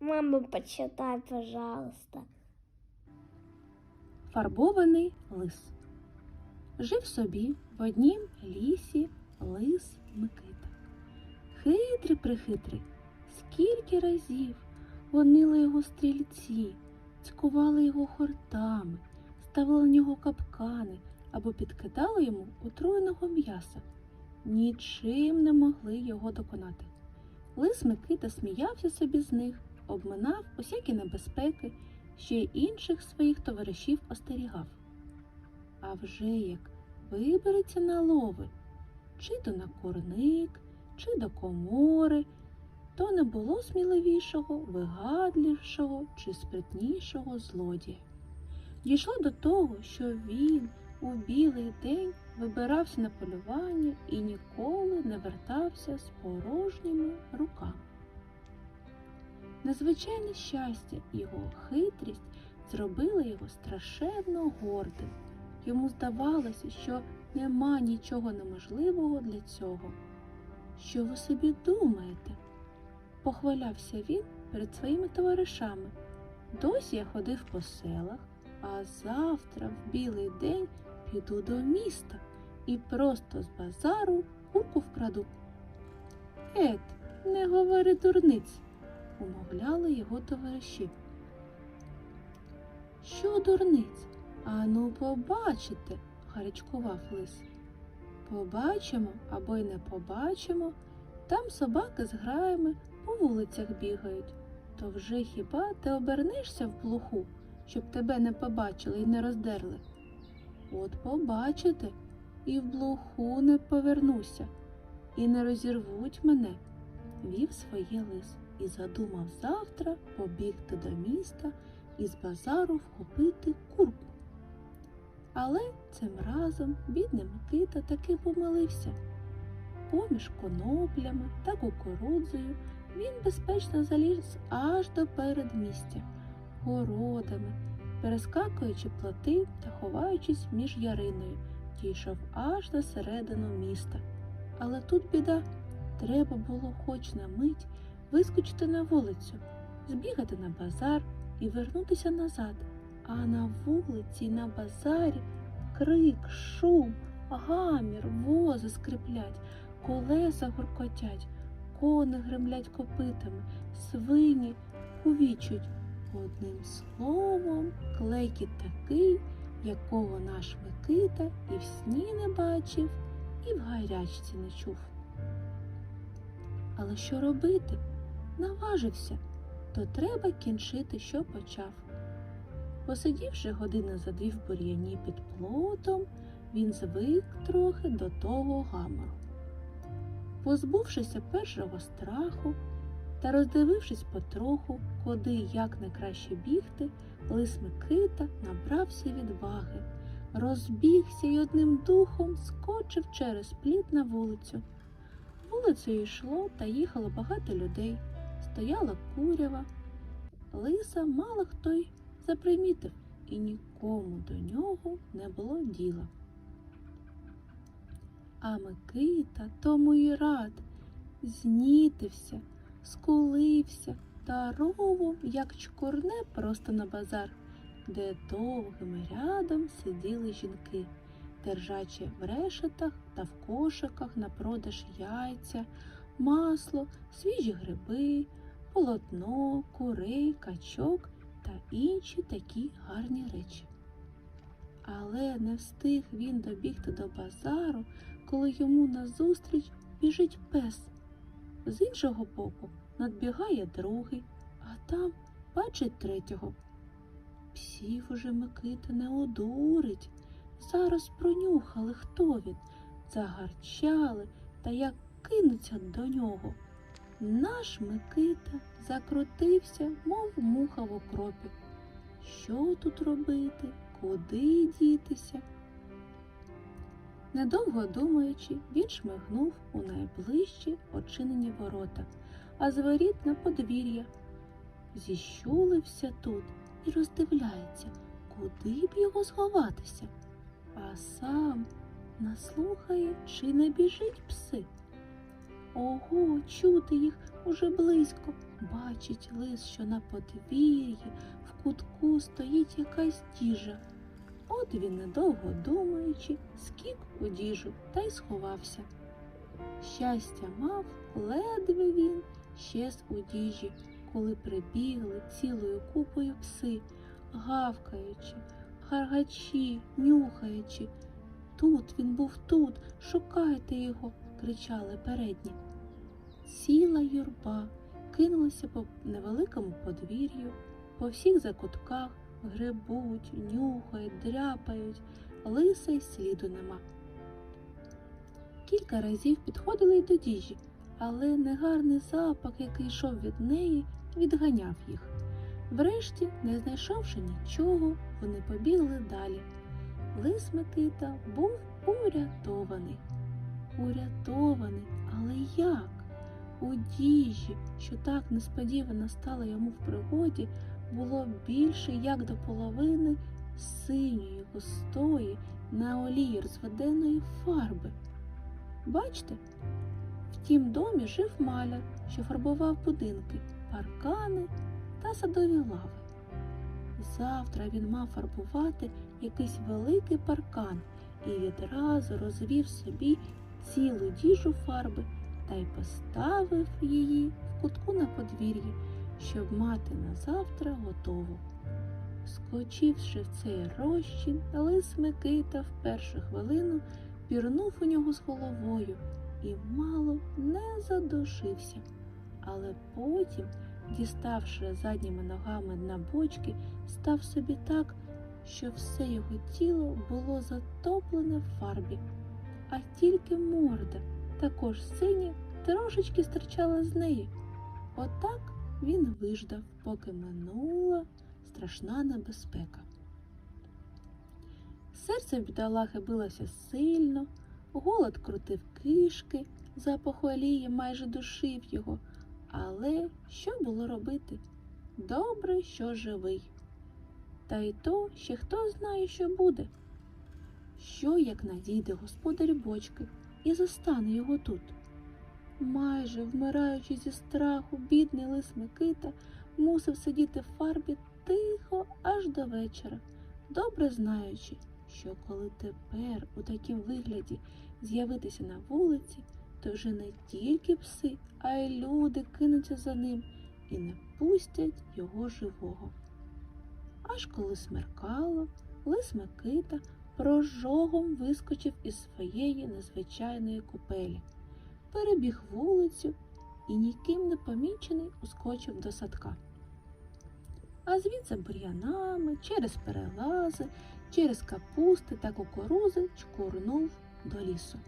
Мама, почитай, пожалуйста. Фарбований лис. Жив собі в однім лісі лис Микита. Хитрий прихитрий, скільки разів гонили його стрільці, цькували його хортами, ставили на нього капкани або підкидали йому отруєного м'яса. Нічим не могли його доконати. Лис Микита сміявся собі з них, обминав усякі небезпеки ще й інших своїх товаришів остерігав. А вже як вибереться на лови, чи то на курник, чи до комори, то не було сміливішого, вигадливішого чи спритнішого злодія. Дійшло до того, що він у білий день вибирався на полювання і ніколи не вертався з порожніми руками. Незвичайне щастя і його хитрість зробили його страшенно гордим. Йому здавалося, що нема нічого неможливого для цього. Що ви собі думаєте? похвалявся він перед своїми товаришами. Досі я ходив по селах, а завтра в білий день піду до міста і просто з базару курку вкраду. Ет, не говори дурниць, умовляли його товариші. Що дурниць? Ану, побачите, гарячкував лис. Побачимо або й не побачимо. Там собаки з граями по вулицях бігають. То вже хіба ти обернешся в плуху, щоб тебе не побачили і не роздерли? От побачите, і в блоху не повернуся, і не розірвуть мене, вів своє лис і задумав завтра побігти до міста і з базару вхопити курку. Але цим разом бідний Микита таки помилився. Поміж коноплями та кукурудзою він безпечно заліз аж до передмістя, городами, перескакуючи плоти та ховаючись між яриною, дійшов аж до середину міста. Але тут біда. Треба було хоч на мить вискочити на вулицю, збігати на базар і вернутися назад. А на вулиці на базарі крик, шум, гамір, вози скриплять, колеса гуркотять, кони гремлять копитами, свині увічуть. Одним словом, клекіт такий, якого наш Микита і в сні не бачив, і в гарячці не чув. Але що робити? Наважився, то треба кінчити, що почав. Посидівши години за дві в бур'яні під плотом, він звик трохи до того гамору. Позбувшися першого страху та роздивившись потроху, куди як найкраще бігти, лис Микита набрався відваги, розбігся й одним духом скочив через пліт на вулицю. Вулицею йшло та їхало багато людей, стояла курява. Лиса мало хто й запримітив, і нікому до нього не було діла. А Микита тому й рад, знітився, скулився та ровом, як чкурне просто на базар, де довгим рядом сиділи жінки, держачи в решетах та в кошиках на продаж яйця, масло, свіжі гриби, полотно, курей, качок та інші такі гарні речі. Але не встиг він добігти до базару, коли йому назустріч біжить пес. З іншого боку надбігає другий, а там бачить третього. Псів уже Микита не одурить. Зараз пронюхали, хто він, загарчали та як кинуться до нього. Наш Микита закрутився, мов муха в окропі. Що тут робити? Куди дітися? Недовго думаючи, він шмигнув у найближчі очинені ворота, а з воріт на подвір'я. Зіщулився тут і роздивляється, куди б його сховатися, а сам наслухає, чи не біжить пси. Ого, чути їх уже близько. Бачить лис, що на подвір'ї в кутку стоїть якась діжа. От він, недовго думаючи, скік у діжу та й сховався. Щастя мав, ледве він щез у діжі, коли прибігли цілою купою пси, гавкаючи, гаргачі, нюхаючи. Тут він був тут, шукайте його, кричали передні. Ціла юрба кинулася по невеликому подвір'ю, по всіх закутках грибуть, нюхають, дряпають, лиса й сліду нема. Кілька разів підходили й до діжі, але негарний запах, який йшов від неї, відганяв їх. Врешті, не знайшовши нічого, вони побігли далі. Лис Микита був урятований. Урятований, але як? У діжі, що так несподівано стала йому в пригоді, було більше як до половини синьої, густої, на олії розведеної фарби. Бачите, в тім домі жив маляр, що фарбував будинки, паркани та садові лави. Завтра він мав фарбувати якийсь великий паркан і відразу розвів собі цілу діжу фарби та й поставив її в кутку на подвір'ї, щоб мати на завтра готову. Скочивши в цей розчин, лис Микита в першу хвилину пірнув у нього з головою і мало не задушився. Але потім, діставши задніми ногами на бочки, став собі так, що все його тіло було затоплене в фарбі, а тільки морда, також синя, трошечки стирчала з неї. Отак він виждав, поки минула страшна небезпека. Серце бідолахи билося сильно, голод крутив кишки, запах олії майже душив його. Але що було робити? Добре, що живий. Та й то ще хто знає, що буде. Що, як надійде господар бочки і застане його тут? Майже вмираючи зі страху, бідний лис Микита мусив сидіти в фарбі тихо аж до вечора, добре знаючи, що коли тепер у такім вигляді з'явитися на вулиці, то вже не тільки пси, а й люди кинуться за ним і не пустять його живого. Аж коли смеркало, лис Микита прожогом вискочив із своєї незвичайної купелі, перебіг вулицю і ніким не помічений ускочив до садка. А звідси бур'янами, через перелази, через капусти та кукурузи чкурнув до лісу.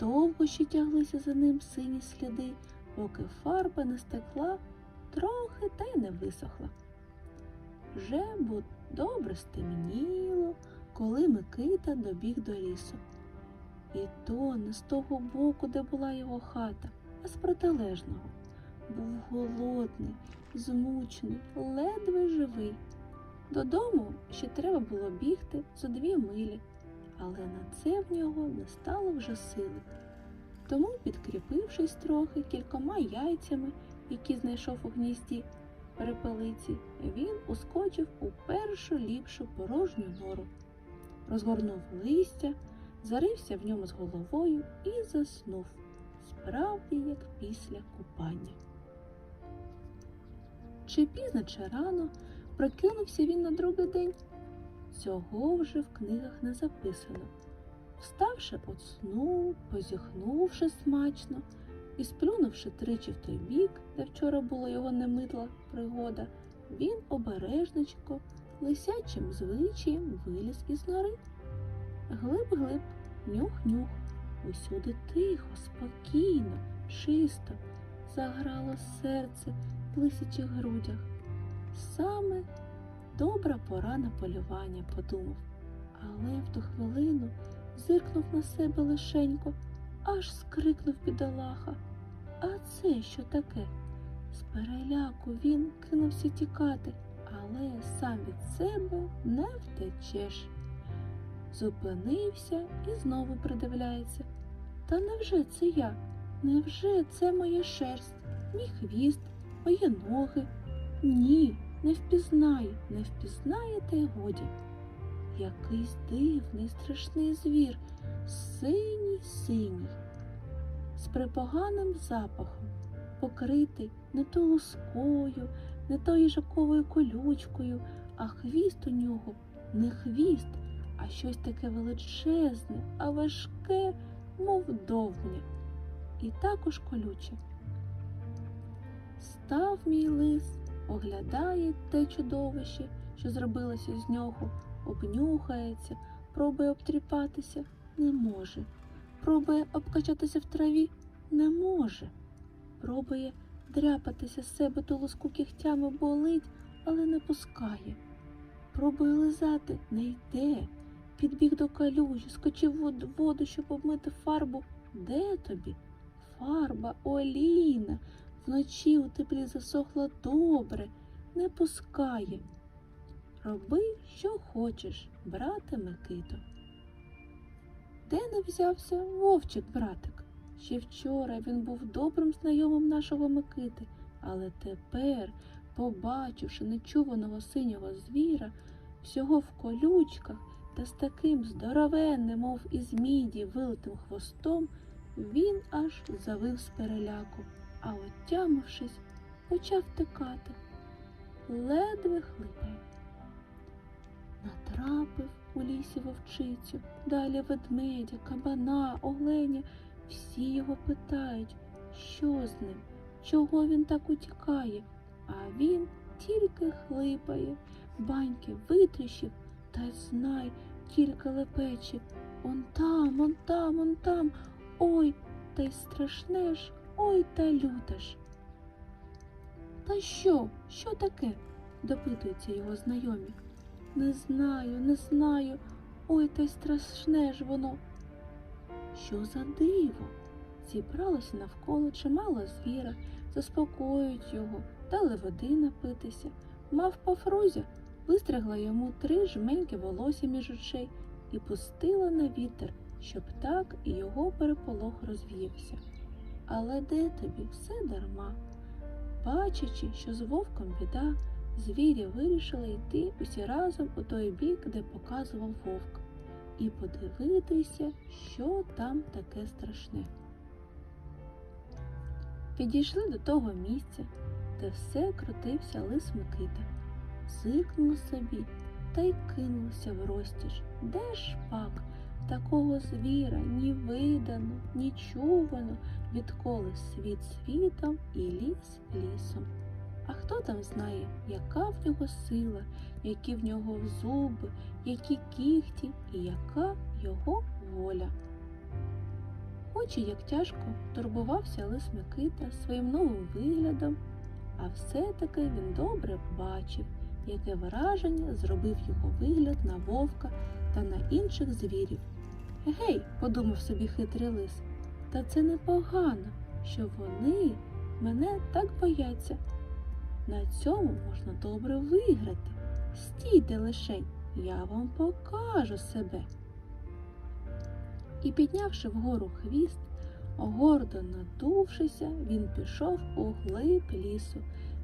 Довго ще тяглися за ним сині сліди, поки фарба не стекла трохи та й не висохла. Вже бо добре стемніло, коли Микита добіг до лісу. І то не з того боку, де була його хата, а з протилежного. Був голодний, змучений, ледве живий. Додому ще треба було бігти за дві милі, але на це в нього не стало вже сили. Тому, підкріпившись трохи кількома яйцями, які знайшов у гнізді перепелиці, він ускочив у першу ліпшу порожню нору, розгорнув листя, зарився в ньому з головою і заснув, справді як після купання. Чи пізно, чи рано прокинувся він на другий день. Цього вже в книгах не записано. Вставши от сну, позіхнувши смачно і сплюнувши тричі в той бік, де вчора була його немитла пригода, він обережничко, лисячим звичаєм виліз із нори. Глиб-глиб, нюх-нюх, усюди тихо, спокійно, чисто, заграло серце в лисячих грудях. Саме добра пора на полювання, подумав, але в ту хвилину зиркнув на себе лишенько, аж скрикнув бідолаха. А це що таке? З переляку він кинувся тікати, але сам від себе не втечеш. Зупинився і знову придивляється. Та невже це я? Невже це моя шерсть, мій хвіст, мої ноги? Ні, не впізнає, не впізнає та й годі. Якийсь дивний, страшний звір, синій синій, з припоганим запахом, покритий не то лускою, не то їжаковою колючкою, а хвіст у нього не хвіст, а щось таке величезне, а важке, мов довгня, і також колюче. Став мій лис, оглядає те чудовище, що зробилося з нього, обнюхається, пробує обтріпатися, не може. Пробує обкачатися в траві, не може. Пробує дряпатися з себе ту луску кігтями болить, але не пускає. Пробує лизати, не йде. Підбіг до калюжі, скочив в воду, щоб обмити фарбу. Де тобі? Фарба, Оліна, вночі у теплі засохла добре, не пускає. Роби, що хочеш, брате Микито. Де не взявся вовчик, братик? Ще вчора він був добрим знайомим нашого Микити, але тепер, побачивши нечуваного синього звіра, всього в колючках та з таким здоровенним, мов із міді вилитим хвостом, він аж завив з переляку, а отямившись, почав тикати. Ледве хлипає. Натрапив у лісі вовчицю, далі ведмедя, кабана, оленя. Всі його питають, що з ним, чого він так утікає, а він тільки хлипає, баньки витріщив, та й знай, тільки лепече. Он там, он там, он там, ой, та й страшне ж, ой та люте ж. Та що, що таке? допитуються його знайомі. Не знаю, не знаю. Ой, та й страшне ж воно. Що за диво? Зібралося навколо чимало звіра, заспокоюють його, дали води напитися. Мавпа Фрузя вистригла йому три жменьки волосся між очей і пустила на вітер, щоб так і його переполох розвіявся. Але де тобі все дарма? Бачачи, що з вовком біда, звірі вирішили йти усі разом у той бік, де показував вовк, і подивитися, що там таке страшне. Підійшли до того місця, де все крутився лис Микита. Зикнули собі та й кинулися в розтіж. Де ж пак? Такого звіра ні видано, ні чувано, відколи світ світом і ліс лісом. А хто там знає, яка в нього сила, які в нього зуби, які кігті і яка його воля. Хоч і як тяжко турбувався лис Микита своїм новим виглядом, а все-таки він добре бачив, яке враження зробив його вигляд на вовка та на інших звірів. Гей, подумав собі хитрий лис, та це непогано, що вони мене так бояться. На цьому можна добре виграти. Стійте лишень, я вам покажу себе. І піднявши вгору хвіст, гордо надувшися, він пішов у глиб лісу,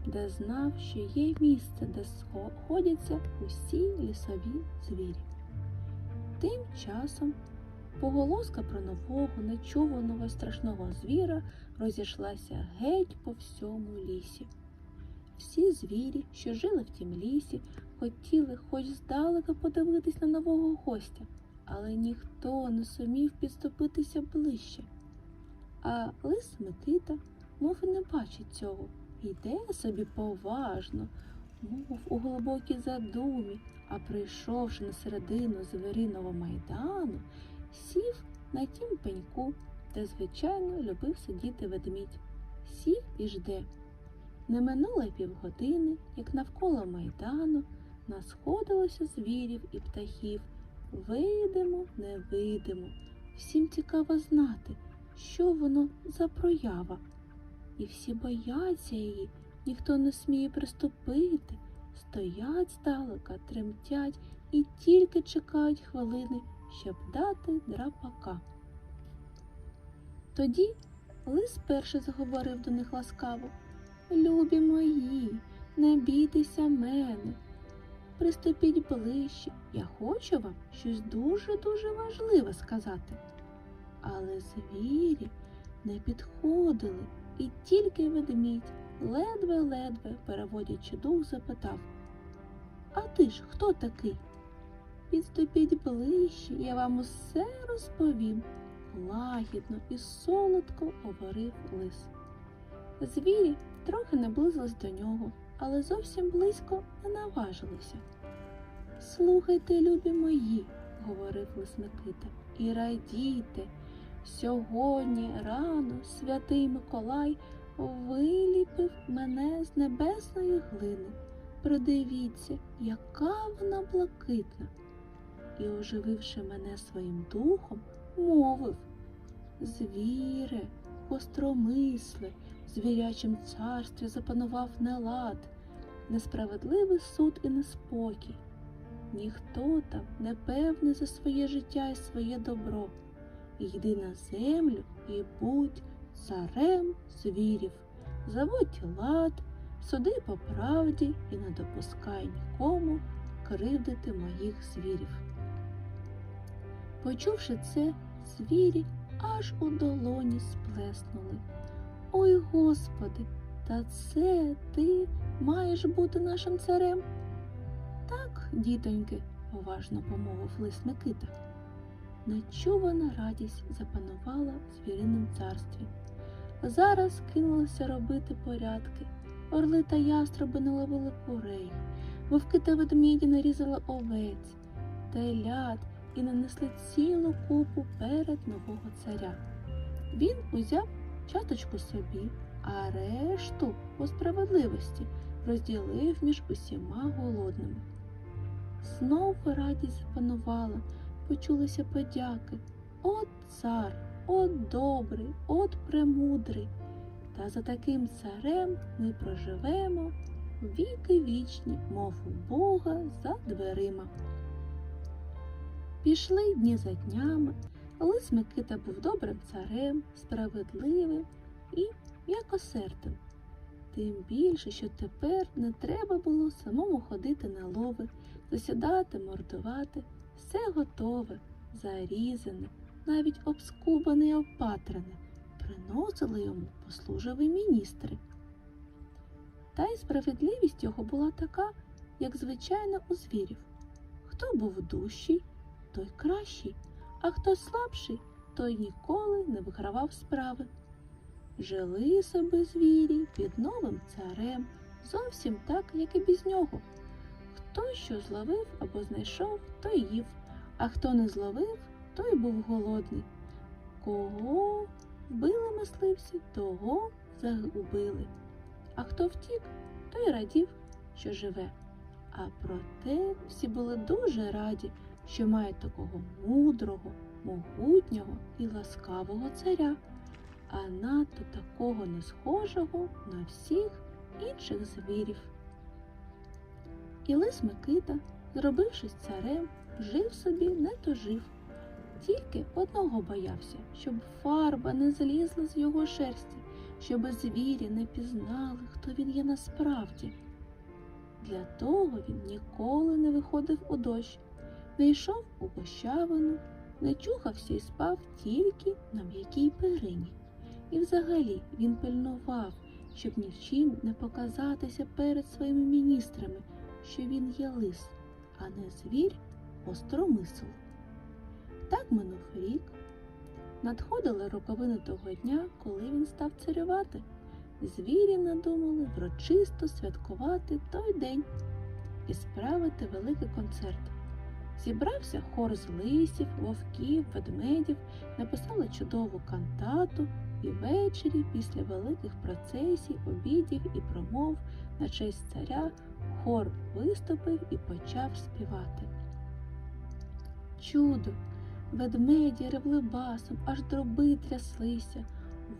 де знав, що є місце, де сходяться усі лісові звірі. Тим часом поголоска про нового, нечуваного страшного звіра розійшлася геть по всьому лісі. Всі звірі, що жили в тім лісі, хотіли хоч здалека подивитись на нового гостя, але ніхто не сумів підступитися ближче. А лис Микита, мов і не бачить цього, йде собі поважно, мов у глибокій задумі, а прийшовши на середину звіриного майдану, сів на тім пеньку, де, звичайно, любив сидіти ведмідь. Сів і жде. Не минуло півгодини, як навколо майдану насходилося звірів і птахів. Видимо, не видимо. Всім цікаво знати, що воно за проява. І всі бояться її, ніхто не сміє приступити, стоять здалека, тремтять і тільки чекають хвилини, щоб дати драпака. Тоді Лис перший заговорив до них ласкаво. Любі мої, не бійтеся мене. Приступіть ближче, я хочу вам щось дуже-дуже важливе сказати. Але звірі не підходили, і тільки ведмідь, ледве-ледве переводячи дух, запитав А ти ж хто такий? Підступіть ближче, я вам усе розповім, лагідно і солодко говорив лис. Звірі трохи наблизились до нього, але зовсім близько не наважилися. Слухайте, любі мої, говорив лис Микита, і радійте. Сьогодні рано святий Миколай виліпив мене з небесної глини. Придивіться, яка вона блакитна. І, ожививши мене своїм духом, мовив Звіре, гостромисле, в звірячім царстві запанував нелад, несправедливий суд і неспокій. Ніхто там не певний за своє життя і своє добро. Йди на землю і будь царем звірів, заводь лад, суди по правді і не допускай нікому кривдити моїх звірів. Почувши це, звірі аж у долоні сплеснули. Ой, Господи, та це ти маєш бути нашим царем? Так, дітоньки, поважно помовив лис Микита. Нечувана радість запанувала в звіриному царстві. Зараз кинулися робити порядки. Орли та яструби наловили курей, вовки та ведмеді нарізали овець, телят і нанесли цілу купу перед нового царя. Він узяв чаточку собі, а решту по справедливості розділив між усіма голодними. Знов радість запанувала, почулися подяки. От цар, от добрий, от премудрий. Та за таким царем ми проживемо віки вічні, мов у Бога за дверима. Пішли дні за днями, Лис Микита був добрим царем, справедливим і м'якосердим. Тим більше, що тепер не треба було самому ходити на лови, засідати, мордувати. Все готове, зарізане, навіть обскубане і обпатрене, приносили йому послужливі міністри. Та й справедливість його була така, як звичайно у звірів. Хто був дужчий, той кращий, а хто слабший, той ніколи не вигравав справи. Жили собі звірі під новим царем, зовсім так, як і без нього. Хто що зловив або знайшов, той їв, а хто не зловив, той був голодний. Кого вбили мисливці, того загубили. А хто втік, той радів, що живе. А проте всі були дуже раді, що мають такого мудрого, могутнього і ласкавого царя, а надто такого не схожого на всіх інших звірів. І лис Микита, зробившись царем, жив собі не то жив. Тільки одного боявся, щоб фарба не злізла з його шерсті, щоб звірі не пізнали, хто він є насправді. Для того він ніколи не виходив у дощ, не йшов у гощавину, не чухався і спав тільки на м'якій перині. І взагалі він пильнував, щоб ні в чим не показатися перед своїми міністрами, що він є лис, а не звір остромисл. Так минув рік. Надходили роковини того дня, коли він став царювати. Звірі надумали врочисто святкувати той день і справити великий концерт. Зібрався хор з лисів, вовків, ведмедів, написали чудову кантату, і ввечері, після великих процесій, обідів і промов на честь царя, хор виступив і почав співати. Чудо! Ведмеді ревли басом, аж дроби тряслися,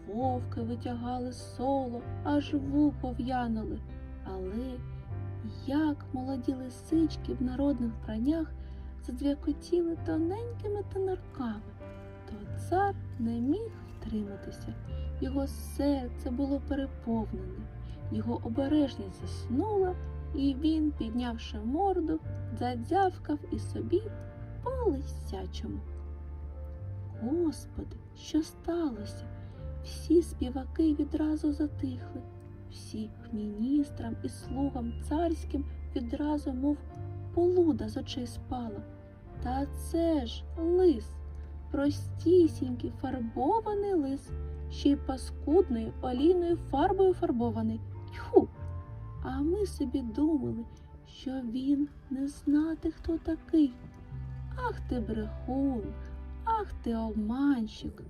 вовки витягали соло, аж ву пов'янули. Але як молоді лисички в народних вбраннях задвякотіли тоненькими тонарками, то цар не міг втриматися Його серце було переповнене, його обережність заснула, і він, піднявши морду, задзявкав і собі по лисячому. Господи, що сталося? Всі співаки відразу затихли, всі міністрам і слугам царським відразу, мов полуда з очей спала. Та це ж лис, простісінький фарбований лис, ще й паскудною олійною фарбою фарбований. Тьху! А ми собі думали, що він не знати, хто такий. Ах ти брехун, ах ти обманщик.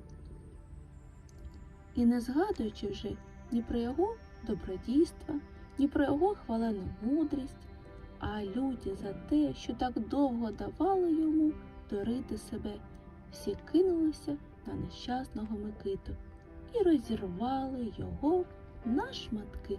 І не згадуючи вже ні про його добродійства, ні про його хвалену мудрість, а люті за те, що так довго давали йому дорити себе, всі кинулися на нещасного Микиту і розірвали його на шматки.